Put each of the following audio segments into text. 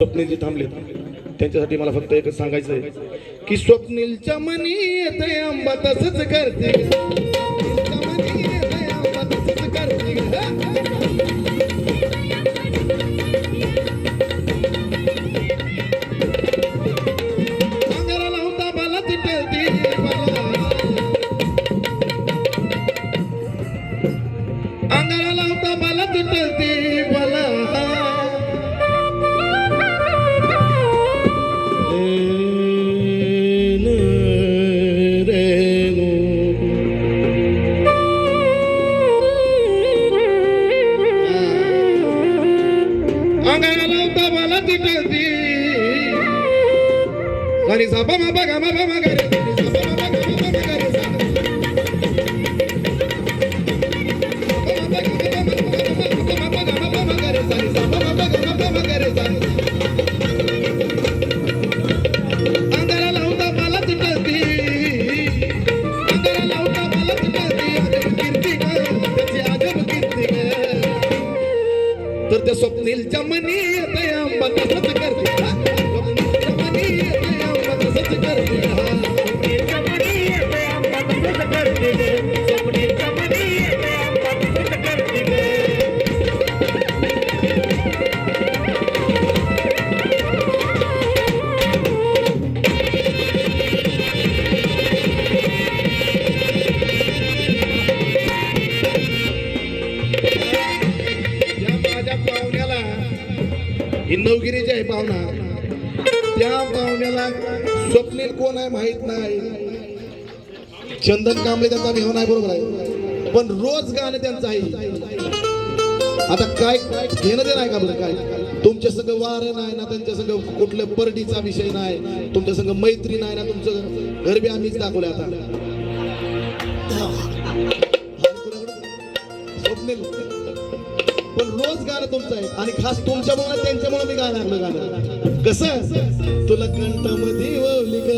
स्वप्नील जे थांबले त्यांच्यासाठी मला फक्त एकच सांगायचं आहे की स्वप्नीलच्या मनी येते आंबा तसंच करते. Gari sa ba ma bagama bagama. पाहुणा. त्या पाहुण्याला स्वप्नील कोण आहे माहीत नाही. चंदन कांबळे त्यांचा मेहून आहे बरोबर आहे. पण रोज गाणं त्यांचं आहे. आता काय घेणं ते नाही का बरं काय? तुमच्या संग वार नाही ना त्यांच्या संग कुठल्या परडीचा विषय नाही. तुमच्या संग मैत्री नाही ना तुमचं घर बी आम्हीच दाखवलं आता. स्वप्नील रोज गाणं तुमचं आहे. आणि खास तुमच्यामुळे त्यांच्यामुळे मी गाणं लागलं गाणं कसं? तुला कंठामध्ये ओवली ग.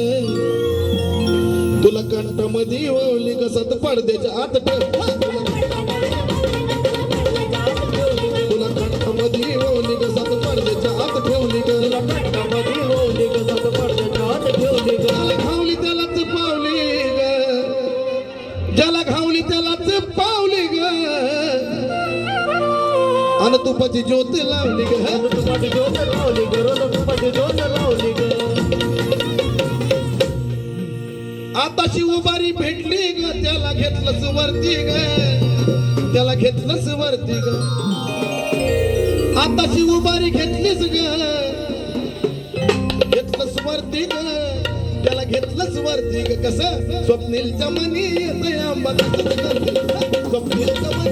तुला कंठामध्ये ओवली ग. सत पडद्याच्या आत ठेव. आणि तुपाची ज्योत लावली ग आताशी उभारी भेटली ग त्याला घेतलंच वरती ग. त्याला घेतलंच वरती ग. आताशी उभारी घेतलीच ग. घेतलंच वरती ग. त्याला घेतलंच वरती ग. कसं? स्वप्नीलच्या मनी येते आंबा स्वप्नीलच्या मनी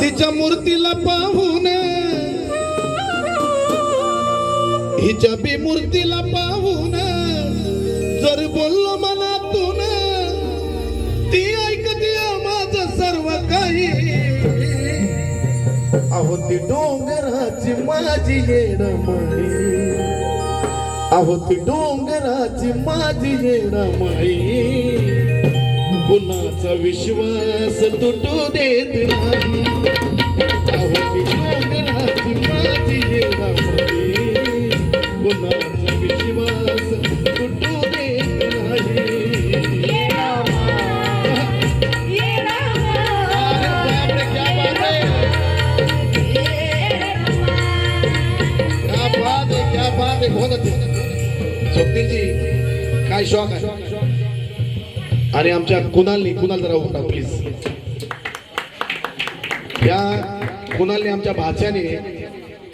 तिच्या मूर्तीला पाहून. हिच्या बी मूर्तीला पाहून. जर बोललो मनातून ती ऐकते माझं सर्व काही. अहो ती डोंगराची माझी येणमळी अहो ती डोंगराची माझी येणमळी कुणाचा विश्वास तुटू देत नाही. कुणाचा विश्वास देत क्या बात बहुत अच्छा स्वप्नील जी काय शौक आहे? आणि आमच्या कुणालनी कुणाल जरा उठा प्लीज या कुणालने आमच्या भाच्याने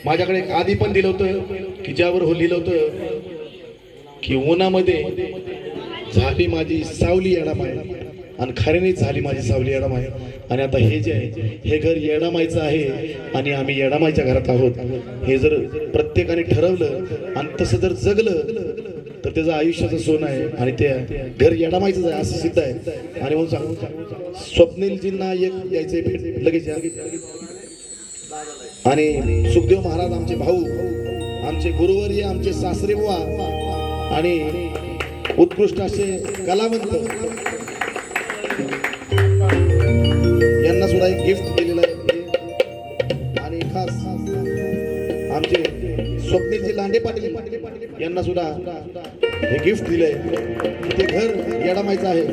माझ्याकडे एक आधी पण दिलं होतं की ज्यावर हो लिहिलं होतं की उन्हामध्ये झाली माझी सावली येडामाय आणि खऱ्यानेच झाली माझी सावली येडामाय. आणि आता हे जे आहे हे घर येडामायचं आहे आणि आम्ही येडामायच्या घरात आहोत. हे जर प्रत्येकाने ठरवलं आणि तसं जर जगलं त्याचं आयुष्याचं सोनं आहे आणि ते घर येडामायचंच आहे असं सिद्ध आहे. आणि म्हणून सांगू स्वप्नीलजींना एक यायचंय भेट लगेच आणि सुखदेव महाराज आमचे भाऊ आमचे गुरुवर्य आमचे सासरे बुवा आणि उत्कृष्ट असे कलावंत. यांना सुद्धा एक गिफ्ट दिलेलं आहे. आणि खास आमचे स्वप्नीलजी लांडे पाटील यांना सुद्धा हे गिफ्ट दिलंय. ते घर येडामायचं आहे.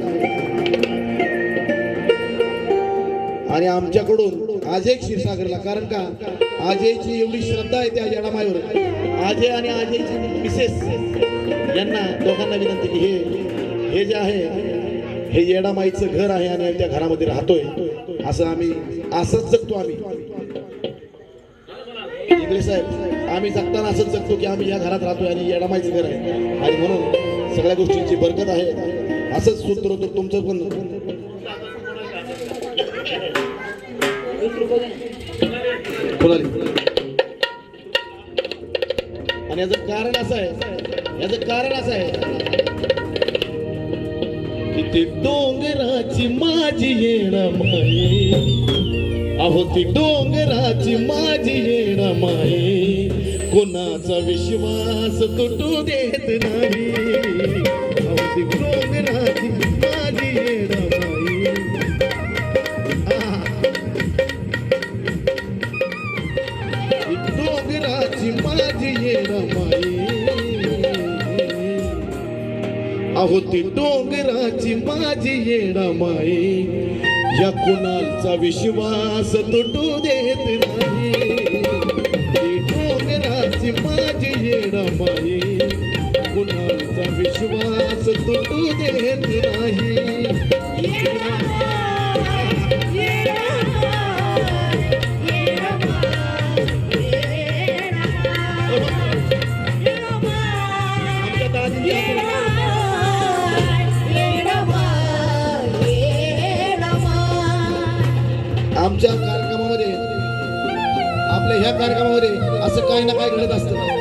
आणि आमच्याकडून आजय क्षीरसागरला कारण का? आजयची एवढी श्रद्धा आहे त्या येडामाईवर. आजय आणि आजयची मिसेस यांना दोघांना विनंती की हे हे जे आहे हे येडामाईचं घर आहे आणि आम्ही त्या घरामध्ये राहतोय असं आम्ही असंच जगतो आम्ही. साहेब आम्ही जगताना असंच जगतो की आम्ही या घरात राहतोय आणि येडामाईचं घर आहे आणि म्हणून सगळ्या गोष्टींची बरकत आहे. असंच सूत्र होतं तुमचं पण. आणि याचं कारण असं आहे. याचं कारण असं आहे. की ती डोंगराची माझी येण अहो ती डोंगराची माझी येण माई कोणाचा विश्वास तुटू देत नाही? अहो ती डोंगराची माझी येण माई आहा. माझी अहो ती डोंगराची माझी येणमाई या कुणालचा विश्वास तुटू दे माझी माझी येणमाई कुणाचा विश्वास तुटू देत नाही. आमच्या आमच्या कार्यक्रमामध्ये आपल्या ह्या कार्यक्रमामध्ये असं काही ना काही घडत असतं.